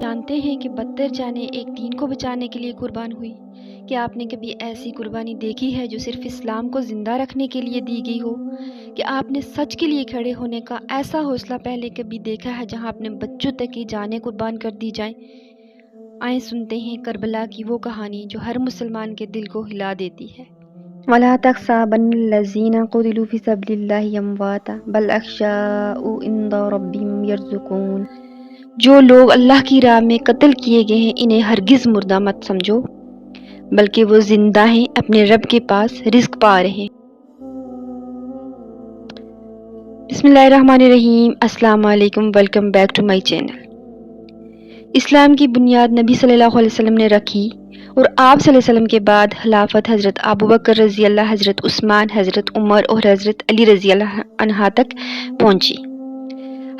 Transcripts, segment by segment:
جانتے ہیں کہ بدتر جانے ایک دین کو بچانے کے لیے قربان ہوئی۔ کیا آپ نے کبھی ایسی قربانی دیکھی ہے جو صرف اسلام کو زندہ رکھنے کے لیے دی گئی ہو؟ کہ آپ نے سچ کے لیے کھڑے ہونے کا ایسا حوصلہ پہلے کبھی دیکھا ہے جہاں اپنے بچوں تک کی جانیں قربان کر دی جائیں؟ آئیں سنتے ہیں کربلا کی وہ کہانی جو ہر مسلمان کے دل کو ہلا دیتی ہے۔ ولا تحسبن الذين قتلوا في سبيل الله امواتا بل احياء عند ربهم يرزقون. جو لوگ اللہ کی راہ میں قتل کیے گئے ہیں، انہیں ہرگز مردہ مت سمجھو، بلکہ وہ زندہ ہیں، اپنے رب کے پاس رزق پا رہے ہیں۔ بسم اللہ الرحمن الرحیم، السلام علیکم welcome back to my channel اسلام کی بنیاد نبی صلی اللہ علیہ وسلم نے رکھی اور آپ صلی اللہ علیہ وسلم کے بعد خلافت حضرت ابو بکر رضی اللہ، حضرت عثمان، حضرت عمر اور حضرت علی رضی اللہ عنہ تک پہنچی۔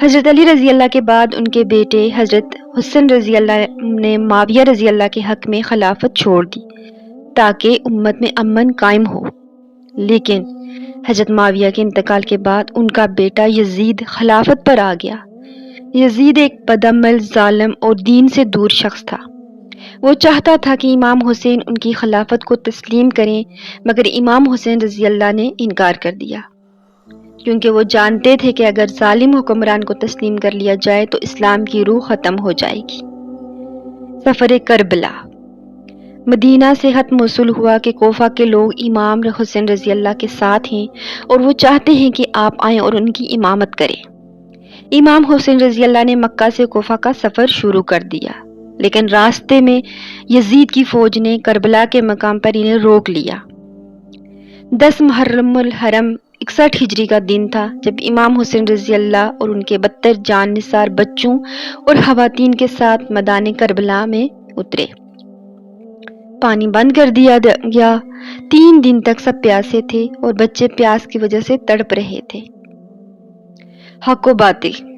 حضرت علی رضی اللہ کے بعد ان کے بیٹے حضرت حسن رضی اللہ نے معاویہ رضی اللہ کے حق میں خلافت چھوڑ دی تاکہ امت میں امن قائم ہو۔ لیکن حضرت معاویہ کے انتقال کے بعد ان کا بیٹا یزید خلافت پر آ گیا۔ یزید ایک بدعمل ظالم اور دین سے دور شخص تھا۔ وہ چاہتا تھا کہ امام حسین ان کی خلافت کو تسلیم کریں، مگر امام حسین رضی اللہ نے انکار کر دیا۔ کیونکہ وہ جانتے تھے کہ اگر ظالم حکمران کو تسلیم کر لیا جائے تو اسلام کی روح ختم ہو جائے گی۔ سفر کربلا۔ مدینہ سے حت موصول ہوا کہ کوفہ کے لوگ امام حسین رضی اللہ کے ساتھ ہیں اور وہ چاہتے ہیں کہ آپ آئیں اور ان کی امامت کریں۔ امام حسین رضی اللہ نے مکہ سے کوفہ کا سفر شروع کر دیا۔ لیکن راستے میں یزید کی فوج نے کربلا کے مقام پر انہیں روک لیا۔ دس محرم الحرم اکسٹھ ہجری کا دن تھا، جب امام حسین رضی اللہ اور ان کے بہتر جان نثار بچوں اور خواتین کے ساتھ مدان کربلا میں اترے۔ پانی بند کر دیا گیا۔ تین دن تک سب پیاسے تھے اور بچے پیاس کی وجہ سے تڑپ رہے تھے۔ حق و باطل۔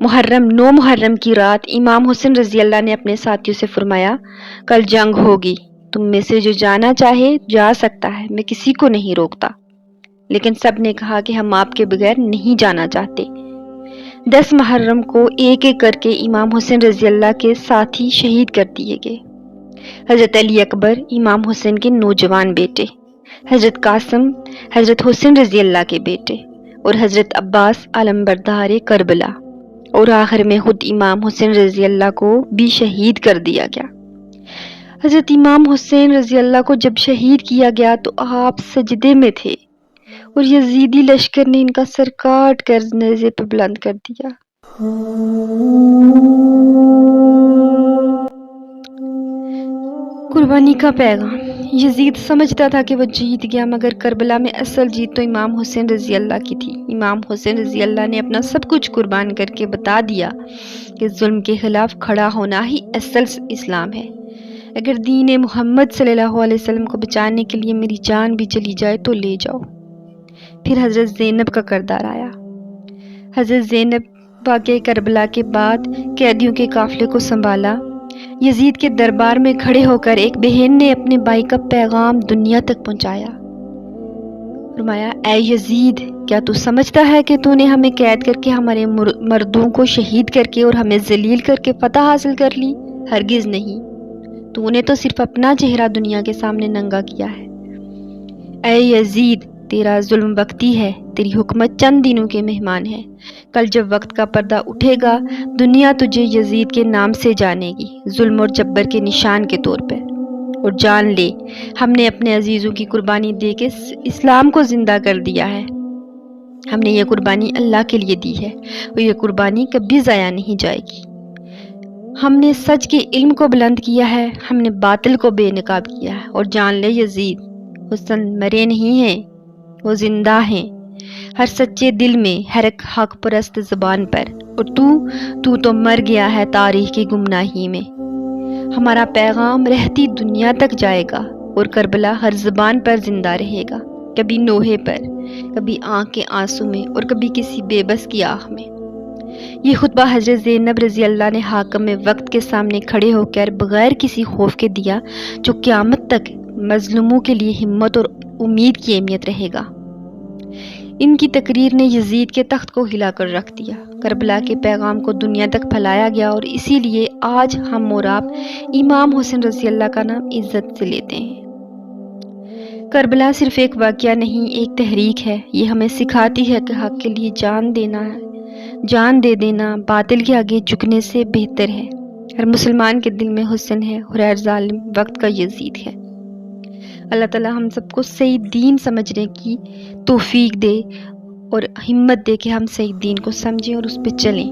محرم، نو محرم کی رات امام حسن رضی اللہ نے اپنے ساتھیوں سے فرمایا، کل جنگ ہوگی، تم میں سے جو جانا چاہے جا سکتا ہے، میں کسی کو نہیں روکتا۔ لیکن سب نے کہا کہ ہم آپ کے بغیر نہیں جانا چاہتے۔ دس محرم کو ایک ایک کر کے امام حسین رضی اللہ کے ساتھی شہید کر دیے گئے۔ حضرت علی اکبر امام حسین کے نوجوان بیٹے، حضرت قاسم، حضرت حسین رضی اللہ کے بیٹے اور حضرت عباس علم بردار کربلا۔ اور آخر میں خود امام حسین رضی اللہ کو بھی شہید کر دیا گیا۔ حضرت امام حسین رضی اللہ کو جب شہید کیا گیا تو آپ سجدے میں تھے اور یزیدی لشکر نے ان کا سر کاٹ کر نیزے پہ بلند کر دیا۔ قربانی کا پیغام۔ یزید سمجھتا تھا کہ وہ جیت گیا، مگر کربلا میں اصل جیت تو امام حسین رضی اللہ کی تھی۔ امام حسین رضی اللہ نے اپنا سب کچھ قربان کر کے بتا دیا کہ ظلم کے خلاف کھڑا ہونا ہی اصل اسلام ہے۔ اگر دین محمد صلی اللہ علیہ وسلم کو بچانے کے لیے میری جان بھی چلی جائے تو لے جاؤ۔ پھر حضرت زینب کا کردار آیا۔ حضرت زینب واقع کربلا کے بعد قیدیوں کے قافلے کو سنبھالا۔ یزید کے دربار میں کھڑے ہو کر ایک بہن نے اپنے بھائی کا پیغام دنیا تک پہنچایا۔ فرمایا، اے یزید، کیا تو سمجھتا ہے کہ تو نے ہمیں قید کر کے ہمارے مردوں کو شہید کر کے اور ہمیں ذلیل کر کے فتح حاصل کر لی؟ ہرگز نہیں۔ تو نے تو صرف اپنا چہرہ دنیا کے سامنے ننگا کیا ہے۔ اے یزید تیرا ظلم وقتی ہے، تیری حکمت چند دنوں کے مہمان ہے۔ کل جب وقت کا پردہ اٹھے گا، دنیا تجھے یزید کے نام سے جانے گی، ظلم اور جبر کے نشان کے طور پر۔ اور جان لے، ہم نے اپنے عزیزوں کی قربانی دے کے اسلام کو زندہ کر دیا ہے۔ ہم نے یہ قربانی اللہ کے لیے دی ہے، اور یہ قربانی کبھی ضائع نہیں جائے گی۔ ہم نے سچ کے علم کو بلند کیا ہے، ہم نے باطل کو بے نقاب کیا ہے۔ اور جان لے، یزید، حسن مرے نہیں ہیں۔ وہ زندہ ہیں۔ ہر سچے دل میں ہر ایک حق پرست زبان پر۔ اور تو تو تو مر گیا ہے تاریخ کی گمناہی میں۔ ہمارا پیغام رہتی دنیا تک جائے گا اور کربلا ہر زبان پر زندہ رہے گا۔ کبھی نوہے پر، کبھی آنکھ کے آنسو میں اور کبھی کسی بے بس کی آہ میں۔ یہ خطبہ حضرت زینب رضی اللہ نے حاکم میں وقت کے سامنے کھڑے ہو کر بغیر کسی خوف کے دیا جو قیامت تک مظلوموں کے لیے ہمت اور امید کی اہمیت رہے گا۔ ان کی تقریر نے یزید کے تخت کو ہلا کر رکھ دیا۔ کربلا کے پیغام کو دنیا تک پھیلایا گیا اور اسی لیے آج ہم اور آپ امام حسن رضی اللہ کا نام عزت سے لیتے ہیں۔ کربلا صرف ایک واقعہ نہیں، ایک تحریک ہے۔ یہ ہمیں سکھاتی ہے کہ حق کے لیے جان دینا ہے جان دے دینا باطل کے آگے جھکنے سے بہتر ہے۔ ہر مسلمان کے دل میں حسن ہے اور ہر ظالم وقت کا یزید ہے۔ اللہ تعالیٰ ہم سب کو صحیح دین سمجھنے کی توفیق دے اور ہمت دے کہ ہم صحیح دین کو سمجھیں اور اس پہ چلیں۔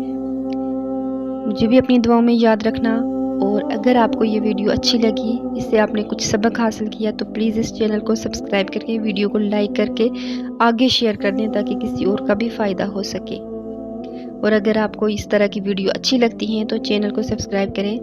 مجھے بھی اپنی دعاؤں میں یاد رکھنا اور اگر آپ کو یہ ویڈیو اچھی لگی، اس سے آپ نے کچھ سبق حاصل کیا تو پلیز اس چینل کو سبسکرائب کر کے، ویڈیو کو لائک کر کے آگے شیئر کر دیں تاکہ کسی اور کا بھی فائدہ ہو سکے۔ اور اگر آپ کو اس طرح کی ویڈیو اچھی لگتی ہیں تو چینل کو سبسکرائب کریں۔